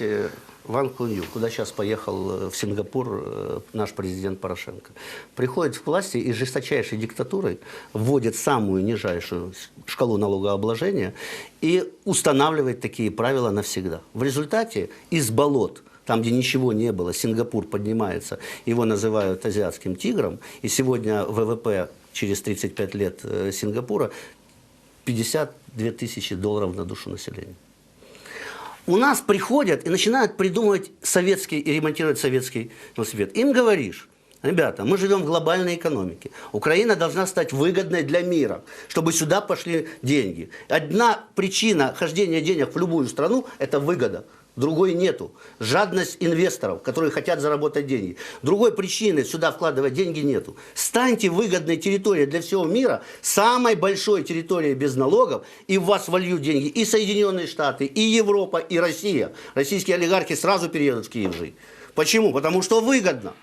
Э, Ван Кунью, куда сейчас поехал э, в Сингапур э, наш президент Порошенко, приходит к власти и жесточайшей диктатурой вводит самую нижайшую шкалу налогообложения и устанавливает такие правила навсегда. В результате из болот, там, где ничего не было, Сингапур поднимается, его называют азиатским тигром, и сегодня ВВП через 35 лет Сингапура 52 тысячи долларов на душу населения. У нас приходят и начинают придумывать советский и ремонтировать советский велосипед. Им говоришь, ребята, мы живем в глобальной экономике. Украина должна стать выгодной для мира, чтобы сюда пошли деньги. Одна причина хождения денег в любую страну – это выгода. Другой нету. Жадность инвесторов, которые хотят заработать деньги. Другой причины сюда вкладывать деньги нету. Станьте выгодной территорией для всего мира, самой большой территорией без налогов, и в вас вольют деньги и Соединенные Штаты, и Европа, и Россия. Российские олигархи сразу переедут в Киев жить. Почему? Потому что выгодно.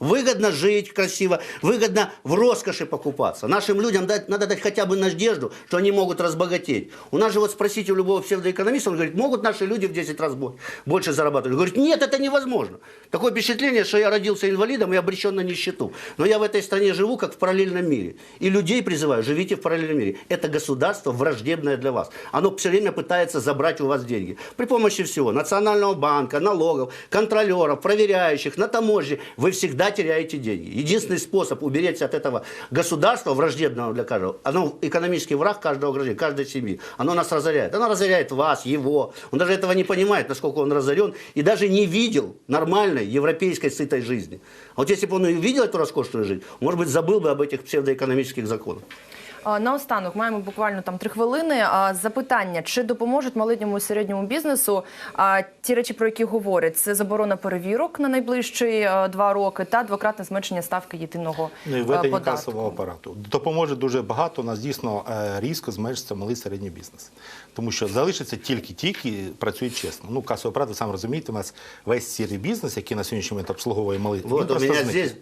Выгодно жить красиво, выгодно в роскоши покупаться. Нашим людям дать, надо дать хотя бы надежду, что они могут разбогатеть. У нас же вот спросите у любого псевдоэкономиста, он говорит, могут наши люди в 10 раз бо- больше зарабатывать? Говорит, нет, это невозможно. Такое впечатление, что я родился инвалидом и обречен на нищету. Но я в этой стране живу как в параллельном мире. И людей призываю, живите в параллельном мире. Это государство враждебное для вас. Оно все время пытается забрать у вас деньги. При помощи всего. Национального банка, налогов, контролеров, проверяющих, на таможне. Вы всегда теряете деньги. Единственный способ уберечься от этого государства, враждебного для каждого, оно экономический враг каждого гражданина, каждой семьи. Оно нас разоряет. Оно разоряет вас, его. Он даже этого не понимает, насколько он разорен. И даже не видел нормальной европейской сытой жизни. А вот если бы он увидел эту роскошную жизнь, может быть, забыл бы об этих псевдоэкономических законах. Наостанок маємо буквально там три хвилини. А, Запитання: чи допоможуть малому і середньому бізнесу а, ті речі, про які говорять? Це заборона перевірок на найближчі два роки та двократне зменшення ставки єдиного Ну і введення податку. касового апарату допоможе дуже багато. У нас дійсно е, різко зменшиться малий середній бізнес, тому що залишаться тільки ті, які працюють чесно. Ну касовий апарат, ви сам розумієте, у нас весь сірий бізнес, який на сьогоднішній момент обслуговує малий Вот у просто здесь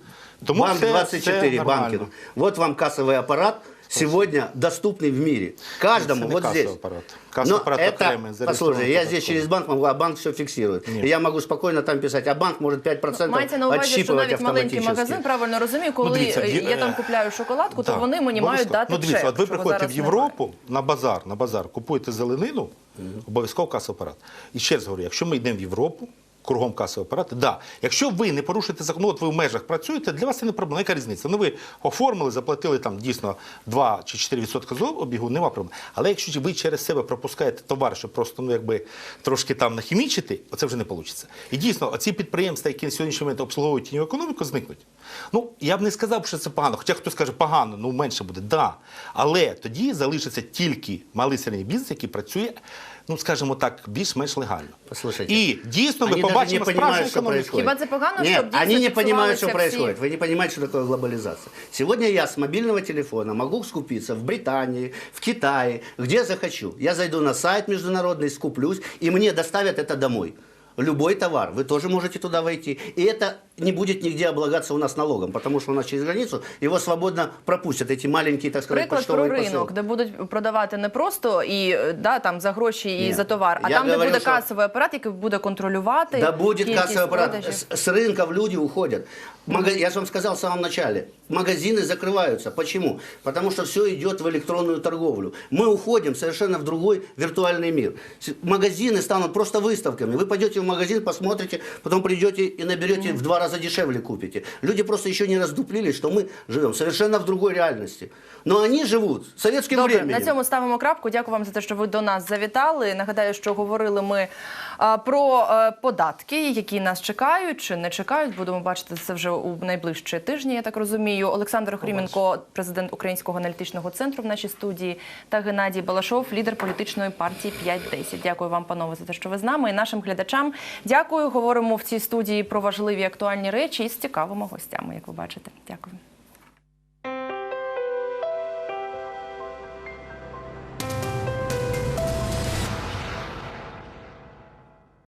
Тому банк це- 24 це нормально. Банкин. Вот вам кассовый аппарат, сегодня доступный в мире. Каждому, Это не вот кассовый здесь. аппарат. Кассовый Но аппарат это, окремый, зарегистрирован послушай, я здесь податково. через банк могу, а банк все фиксирует. Нет. И я могу спокойно там писать, а банк может 5% Мається на увазі, що отщипывать навіть маленький автоматически. магазин правильно розумію, коли дивіться, в е, Є- я там купляю шоколадку, то Так, вони мені мають обов'язково. дати ну, дивіться, чек. От ви чого приходите в зараз немає. Європу на базар, на базар, купуєте зеленину, обов'язково касовий апарат. І ще раз говорю, якщо ми йдемо в Європу, кругом касовий апарат, да. Якщо ви не порушуєте закон, ну, от ви в межах працюєте, для вас це не проблема. Яка різниця? Ну ви оформили, заплатили там дійсно 2 чи 4 відсотки з обігу, нема проблем. Але якщо ви через себе пропускаєте товар, щоб просто ну якби трошки там нахімічити, оце вже не вийде. І дійсно, оці підприємства, які на сьогоднішній момент обслуговують тіньову економіку, зникнуть. Ну я б не сказав, що це погано. Хоча хтось каже, погано, ну менше буде, да. Але тоді залишиться тільки малий середній бізнес, який працює, ну скажімо так, більш-менш легально. Послушайте, І дійсно ми Они даже побачимо не понимают, справжню что економіку. происходит. Хіба це погано, Нет, щоб дійсно они не понимают, что фіксувалися происходит. всі- Вы не понимаете, что такое глобализация. Сегодня я с мобильного телефона могу скупиться в Британии, в Китае, где захочу. Я зайду на сайт международный, скуплюсь, и мне доставят это домой. Любой товар, вы тоже можете туда войти. И это не будет нигде облагаться у нас налогом, потому что у нас через границу его свободно пропустят, эти маленькие, так сказать, Приклад про почтовые ринок, посылки. де будуть продавати не просто і е, да, там за гроші і Ні. за товар, а Я там, де говорю, буде що- касовий апарат, який буде контролювати. Да будет кількість кассовый аппарат. продажів. С, с рынков люди уходят. Мага- Я же вам сказал в самом начале. Магазины закрываются. Почему? Потому что все идет в электронную торговлю. Мы уходим совершенно в другой виртуальный мир. С- Магазины станут просто выставками. Вы пойдете в магазин, посмотрите, потом придете и наберете в два раза дешевле купите. Люди просто еще не раздуплились, что мы живем совершенно в другой реальности. Но они живут советским Добре, временем. на цьому ставимо крапку. Дякую вам за те, що ви до нас завітали. Нагадаю, що говорили ми а, про е, податки, які нас чекають чи не чекають. Будемо бачити це вже у найближчі тижні. Я так розумію. Олександр Охріменко, президент Українського аналітичного центру в нашій студії, та Геннадій Балашов, лідер політичної партії 5-10. Дякую вам, панове, за те, що ви з нами і нашим глядачам. Дякую. Говоримо в цій студії про важливі актуальні речі і з цікавими гостями, як ви бачите. Дякую.